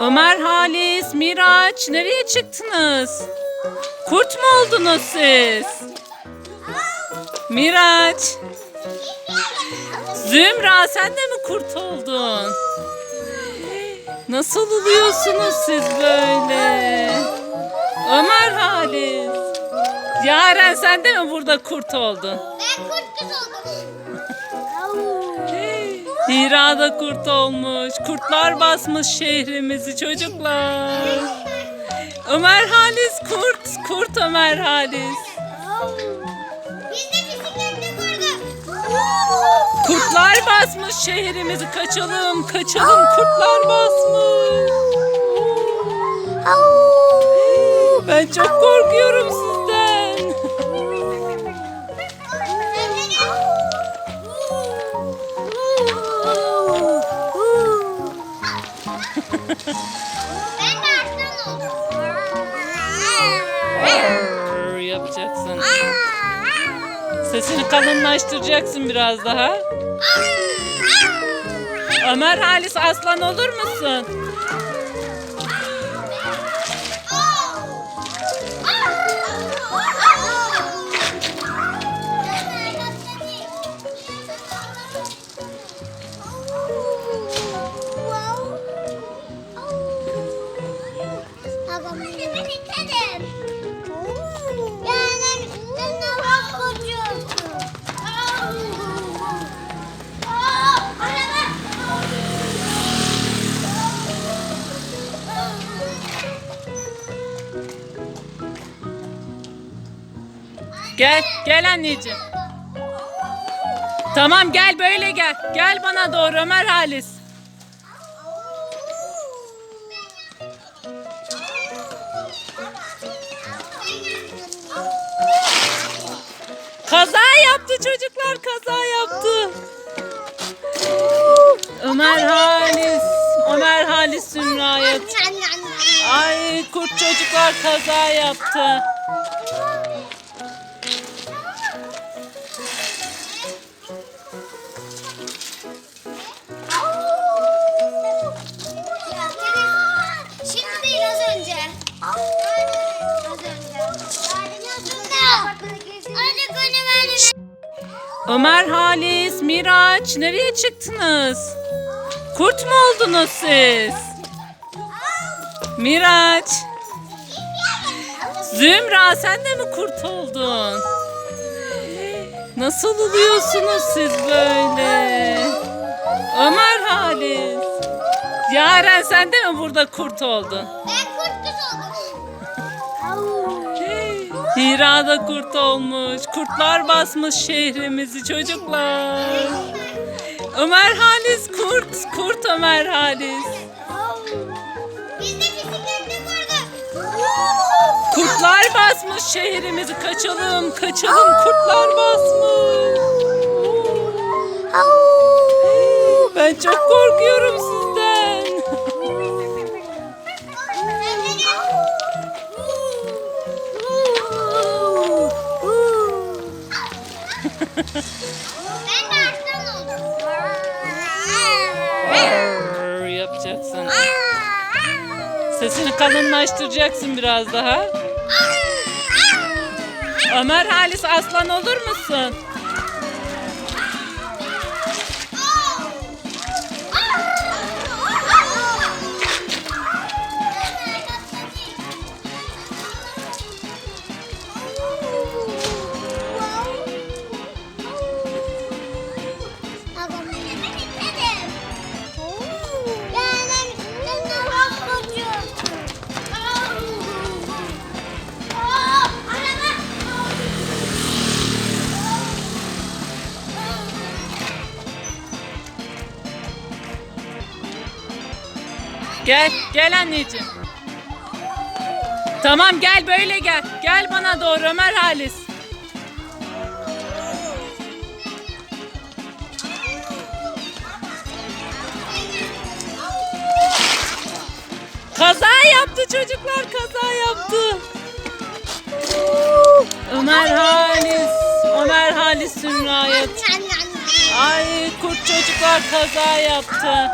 Ömer, Halis, Miraç nereye çıktınız? Kurt mu oldunuz siz? Miraç. Zümra sen de mi kurt oldun? Nasıl oluyorsunuz siz böyle? Ömer Halis. Yaren sen de mi burada kurt oldun? Ben kurt kız oldum. Hira da kurt olmuş. Kurtlar basmış şehrimizi çocuklar. Ömer Halis kurt. Kurt Ömer Halis. Kurtlar basmış şehrimizi. Kaçalım, kaçalım. Kurtlar basmış. Ben çok korkuyorum Ben de aslan. Arr, Yapacaksın. Sesini kalınlaştıracaksın biraz daha. Ömer Halis aslan olur musun? Gel, gel anneciğim. Tamam gel böyle gel. Gel bana doğru Ömer Halis. Kaza yaptı çocuklar kaza yaptı. Ömer Halis. Ömer Halis Zümra'ya. Ay kurt çocuklar kaza yaptı. Ömer Halis, Miraç nereye çıktınız? Kurt mu oldunuz siz? Miraç. Zümra sen de mi kurt oldun? Nasıl oluyorsunuz siz böyle? Ömer Halis. Yaren sen de mi burada kurt oldun? Ben Hira da kurt olmuş. Kurtlar basmış şehrimizi çocuklar. Ömer Halis kurt. Kurt Ömer Halis. Biz de bisikletle kurduk. Kurtlar basmış şehrimizi. Kaçalım, kaçalım. Kurtlar basmış. Ben çok korkuyorum sizden. Ben de aslan oldum. Yapacaksın. Sesini kalınlaştıracaksın biraz daha. Ömer Halis aslan olur musun? Gel, gel anneciğim. Tamam gel böyle gel. Gel bana doğru Ömer Halis. Kaza yaptı çocuklar kaza yaptı. Ömer Halis. Ömer Halis Zümra'ya. Ay kurt çocuklar kaza yaptı.